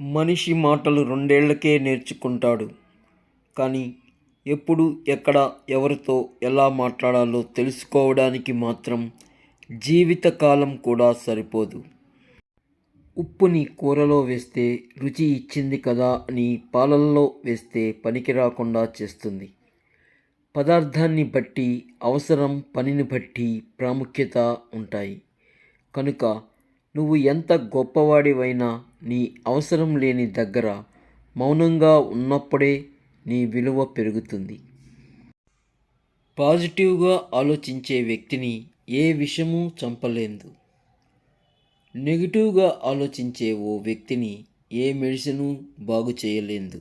మనిషి మాటలు రెండేళ్ళకే నేర్చుకుంటాడు. కానీ ఎప్పుడు ఎక్కడ ఎవరితో ఎలా మాట్లాడాలో తెలుసుకోవడానికి మాత్రం జీవితకాలం కూడా సరిపోదు. ఉప్పుని కూరలో వేస్తే రుచి ఇచ్చింది కదా అని పాలల్లో వేస్తే పనికి రాకుండా చేస్తుంది. పదార్థాన్ని బట్టి అవసరం పనిని బట్టి ప్రాముఖ్యత ఉంటాయి. కనుక నువ్వు ఎంత గొప్పవాడివైనా నీ అవసరం లేని దగ్గర మౌనంగా ఉన్నప్పుడే నీ విలువ పెరుగుతుంది. పాజిటివ్గా ఆలోచించే వ్యక్తిని ఏ విషయమూ చంపలేదు. నెగిటివ్గా ఆలోచించే ఓ వ్యక్తిని ఏ మెడిసిను బాగు చేయలేదు.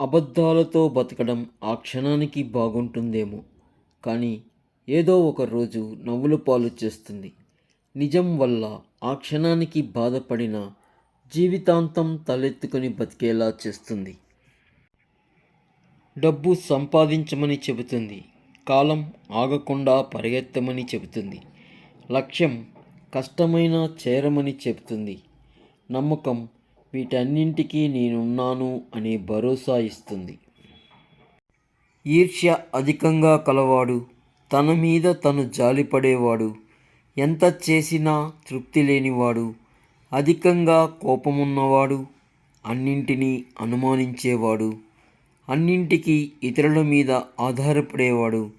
అబద్ధాలతో బతకడం ఆ క్షణానికి బాగుంటుందేమో కానీ ఏదో ఒక రోజు నవ్వుల పాలు చేస్తుంది. నిజం వల్ల ఆ క్షణానికి బాధపడిన జీవితాంతం తలెత్తుకొని బతికేలా చేస్తుంది. డబ్బు సంపాదించమని చెబుతుంది. కాలం ఆగకుండా పరిగెత్తమని చెబుతుంది. లక్ష్యం కష్టమైన చేరమని చెబుతుంది. నమ్మకం వీటన్నింటికీ నేనున్నాను అనే భరోసా ఇస్తుంది. ఈర్ష్య అధికంగా కలవాడు తన మీద తను జాలిపడేవాడు ఎంత చేసినా తృప్తి లేనివాడు అధికంగా కోపమున్నవాడు అన్నింటినీ అనుమానించేవాడు అన్నింటికీ ఇతరుల మీద ఆధారపడేవాడు.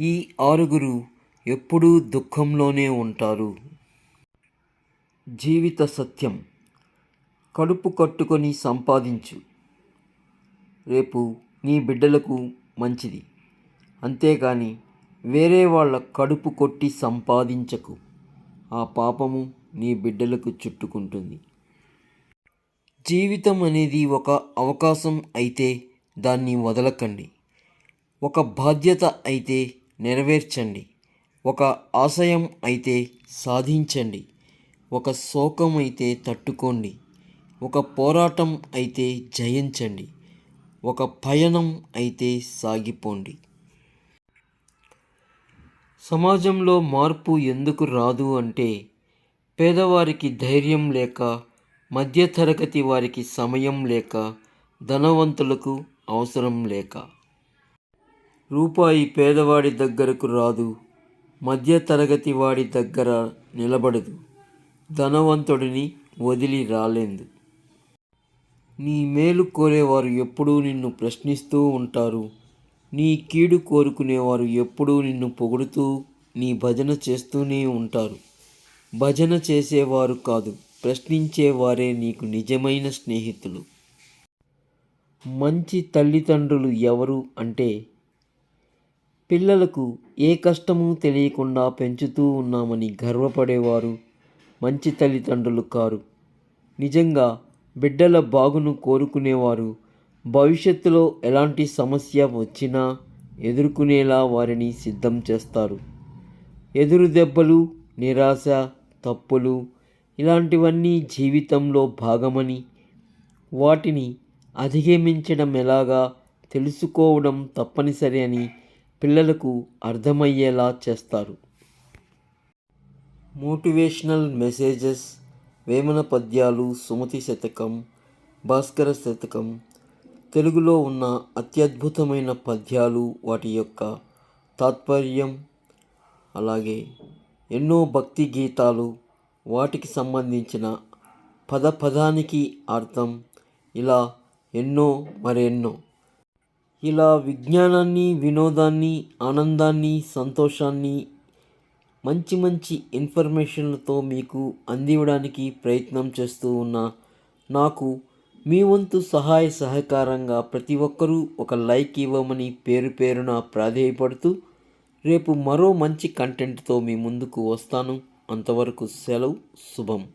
ఈ ఆరుగురు ఎప్పుడూ దుఃఖంలోనే ఉంటారు. జీవిత సత్యం. కడుపు కట్టుకొని సంపాదించు. రేపు నీ బిడ్డలకు మంచిది. అంతేకాని వేరే వాళ్ళ కడుపు కొట్టి సంపాదించకు. ఆ పాపము నీ బిడ్డలకు చుట్టుకుంటుంది. జీవితం అనేది ఒక అవకాశం అయితే దాన్ని వదలకండి. ఒక బాధ్యత అయితే నెరవేర్చండి. ఒక ఆశయం అయితే సాధించండి. ఒక శోకం అయితే తట్టుకోండి. ఒక పోరాటం అయితే జయించండి. ఒక పయనం అయితే సాగిపోండి. సమాజంలో మార్పు ఎందుకు రాదు అంటే పేదవారికి ధైర్యం లేక మధ్యతరగతి వారికి సమయం లేక ధనవంతులకు అవసరం లేక. రూపాయి పేదవాడి దగ్గరకు రాదు మధ్యతరగతి వాడి దగ్గర నిలబడదు. ధనవంతుడిని వదిలి రాలేదు. నీ మేలు కోరేవారు ఎప్పుడూ నిన్ను ప్రశ్నిస్తూ ఉంటారు. నీ కీడు కోరుకునేవారు ఎప్పుడూ నిన్ను పొగుడుతూ నీ భజన చేస్తూనే ఉంటారు. భజన చేసేవారు కాదు ప్రశ్నించేవారే నీకు నిజమైన స్నేహితులు. మంచి తల్లిదండ్రులు ఎవరు అంటే పిల్లలకు ఏ కష్టము తెలియకుండా పెంచుతూ ఉన్నామని గర్వపడేవారు మంచి తల్లిదండ్రులు కారు. నిజంగా బిడ్డల బాగును కోరుకునేవారు భవిష్యత్తులో ఎలాంటి సమస్య వచ్చినా ఎదుర్కొనేలా వారిని సిద్ధం చేస్తారు. ఎదురు దెబ్బలు నిరాశ తప్పులు ఇలాంటివన్నీ జీవితంలో భాగమని వాటిని అధిగమించడం ఎలాగా తెలుసుకోవడం తప్పనిసరి అని పిల్లలకు అర్థమయ్యేలా చేస్తారు. మోటివేషనల్ మెసేజెస్ వేమన పద్యాలు సుమతి శతకం భాస్కర శతకం తెలుగులో ఉన్న అత్యద్భుతమైన పద్యాలు వాటి యొక్క తాత్పర్యం అలాగే ఎన్నో భక్తి గీతాలు వాటికి సంబంధించిన పద పదానికి అర్థం ఇలా ఎన్నో మరెన్నో. ఇలా విజ్ఞానాన్ని వినోదాన్ని ఆనందాన్ని సంతోషాన్ని మంచి మంచి ఇన్ఫర్మేషన్లతో మీకు అందివ్వడానికి ప్రయత్నం చేస్తూ ఉన్న నాకు మీ వంతు సహాయ సహకారంగా ప్రతి ఒక్కరూ ఒక లైక్ ఇవ్వమని పేరు పేరున ప్రాధేయపడుతూ రేపు మరో మంచి కంటెంట్తో మీ ముందుకు వస్తాను. అంతవరకు సెలవు శుభం.